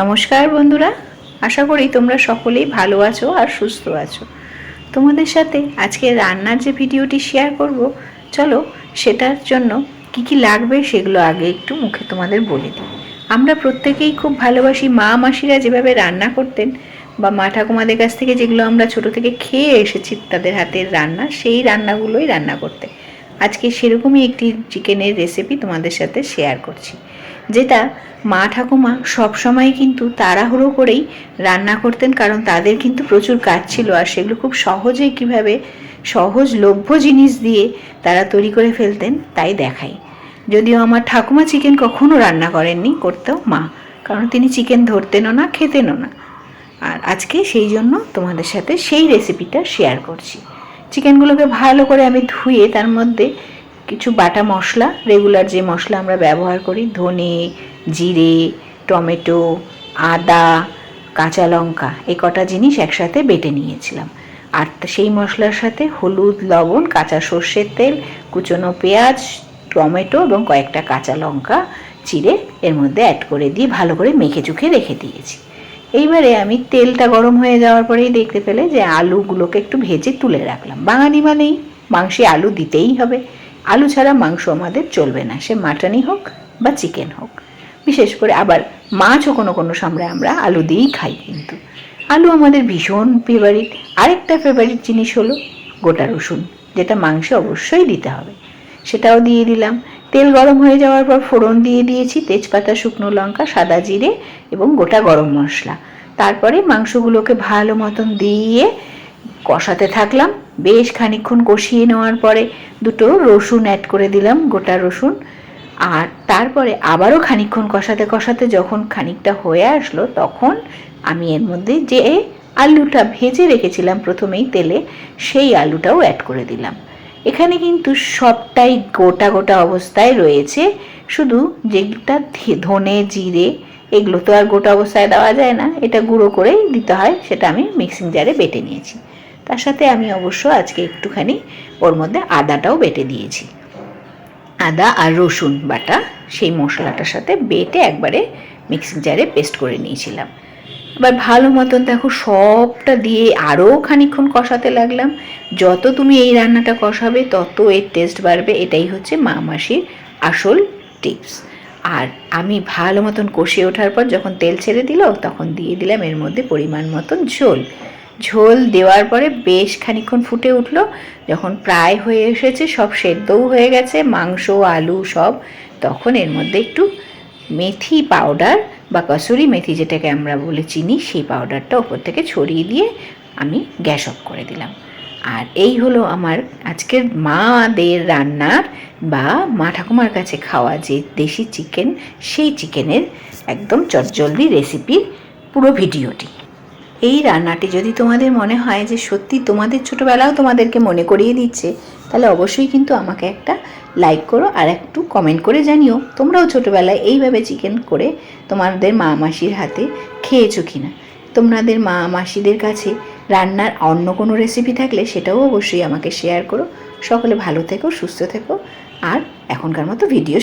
নমস্কার বন্ধুরা, আশা করি তোমরা সকলেই ভালো আছো আর সুস্থ আছো। তোমাদের সাথে আজকে রান্নার যে ভিডিওটি শেয়ার করব, চলো সেটার জন্য কি কি লাগবে সেগুলো আগে একটু মুখে তোমাদের বলে দিই। আমরা প্রত্যেকেই খুব ভালোবাসি মা মাসিরা যেভাবে রান্না করতেন বা মা ঠাকুমাদের কাছ থেকে যেগুলো আমরা ছোট থেকে খেয়ে এসেছি তাদের হাতের রান্না, সেই রান্নাগুলোই রান্না করতে। আজকে সেরকমই একটি চিকেনের রেসিপি তোমাদের সাথে শেয়ার করছি। যেটা মা ঠাকুমা সবসময় কিন্তু তাড়াহুড়ো করেই রান্না করতেন, কারণ তাদের কিন্তু প্রচুর কাজ ছিল। আর সেগুলো খুব সহজেই কীভাবে সহজলভ্য জিনিস দিয়ে তারা তৈরি করে ফেলতেন, তাই দেখাই। যদিও আমার ঠাকুমা চিকেন কখনো রান্না করেননি, করতেও মা, কারণ তিনি চিকেন ধরতেনও না, খেতেনও না। আর আজকে সেই জন্য তোমাদের সাথে সেই রেসিপিটা শেয়ার করছি। চিকেনগুলোকে ভালো করে আমি ধুয়ে তার মধ্যে কিছু বাটা মশলা রেগুলার যে মশলা আমরা ব্যবহার করি, ধনে, জিরে, টমেটো, আদা, কাঁচা লঙ্কা, এই কটা জিনিস একসাথে বেটে নিয়েছিলাম। আর সেই মশলার সাথে হলুদ, লবণ, কাঁচা সর্ষের তেল, কুচনো পেঁয়াজ, টমেটো এবং কয়েকটা কাঁচা লঙ্কা, চিড়ে এর মধ্যে অ্যাড করে দিয়ে ভালো করে মেখে চুখে রেখে দিয়েছি। এইবারে আমি তেলটা গরম হয়ে যাওয়ার পরেই দেখতে পেলে যে আলুগুলোকে একটু ভেজে তুলে রাখলাম। বাঙালি মানেই মাংসে আলু দিতেই হবে। আলু ছাড়া মাংস আমাদের চলবে না। সে মাটনই হোক বা চিকেন হোক। বিশেষ করে আবার মাছও কোনো কোনো সময় আমরা আলু দিয়েই খাই কিন্তু। আলু আমাদের ভীষণ ফেভারিট আরেকটা ফেভারিট জিনিস হলো গোটা রসুন, যেটা মাংসে অবশ্যই দিতে হবে। সেটাও দিয়ে দিলাম। তেল গরম হয়ে যাওয়ার পর ফোড়ন দিয়ে দিয়েছি, তেজপাতা, শুকনো লঙ্কা, সাদা জিরে এবং গোটা গরম মশলা। তারপরে মাংসগুলোকে ভালো মতন দিয়ে কষাতে থাকলাম। বেশ খানিকক্ষণ কষিয়ে নেওয়ার পরে দুটো রসুন অ্যাড করে দিলাম, গোটা রসুন। আর তারপরে আবারও খানিকক্ষণ কষাতে কষাতে যখন খানিকটা হয়ে আসলো, তখন আমি এর মধ্যে যে আলুটা ভেজে রেখেছিলাম প্রথমেই তেলে, সেই আলুটাও অ্যাড করে দিলাম। এখানে কিন্তু সবটাই গোটা গোটা অবস্থায় রয়েছে। শুধু যেটা ধনে, জিরে এগুলো তো আর গোটা অবস্থায় দেওয়া যায় না। এটা গুঁড়ো করেই দিতে হয়, সেটা আমি মিক্সিং জারে বেটে নিয়েছি। তার সাথে আমি অবশ্য আজকে একটুখানি ওর মধ্যে আদাটাও বেটে দিয়েছি। আদা আর রসুন বাটা, সেই মশলাটার সাথে বেটে একবারে মিক্সিং জারে পেস্ট করে নিয়েছিলাম। এবার ভালো মতন দেখো, সবটা দিয়ে আরও খানিকক্ষণ কষাতে লাগলাম। যত তুমি এই রান্নাটা কষাবে, তত এর টেস্ট বাড়বে। এটাই হচ্ছে মা মাসির আসল টিপস আর আমি ভালো মতন কষিয়ে ওঠার পর যখন তেল ছেড়ে দিল, তখন দিয়ে দিলাম এর মধ্যে পরিমাণ মতন ঝোল। ঝোল দেওয়ার পরে বেশ খানিক্ষণ ফুটে উঠল। যখন প্রায় হয়ে এসেছে, সব সেদ্ধও হয়ে গেছে, মাংস, আলু সব। তখন এর মধ্যে একটু মেথি পাউডার বা কসুরি মেথি যেটাকে আমরা বলে চিনি, সেই পাউডারটা ওপর থেকে ছড়িয়ে দিয়ে আমি গ্যাস অফ করে দিলাম। আর এই হলো আমার আজকের মাদের রান্নার বা মা ঠাকুমার কাছে খাওয়া যে দেশি চিকেন, সেই চিকেনের একদম চটজলদি রেসিপির পুরো ভিডিওটি। এই রান্নাটি যদি তোমাদের মনে হয় যে সত্যি তোমাদের ছোটোবেলাও তোমাদেরকে মনে করিয়ে দিচ্ছে, তাহলে অবশ্যই কিন্তু আমাকে একটা লাইক করো আর একটু কমেন্ট করে জানিও, তোমরাও ছোটোবেলায় এইভাবে চিকেন করে তোমাদের মা মাসির হাতে খেয়েছো কিনা? তোমাদের মা মাসিদের কাছে রান্নার অন্য কোনো রেসিপি থাকলে সেটাও অবশ্যই আমাকে শেয়ার করো। সকলে ভালো থেকো, সুস্থ থেকো, আর এখনকার মতো ভিডিও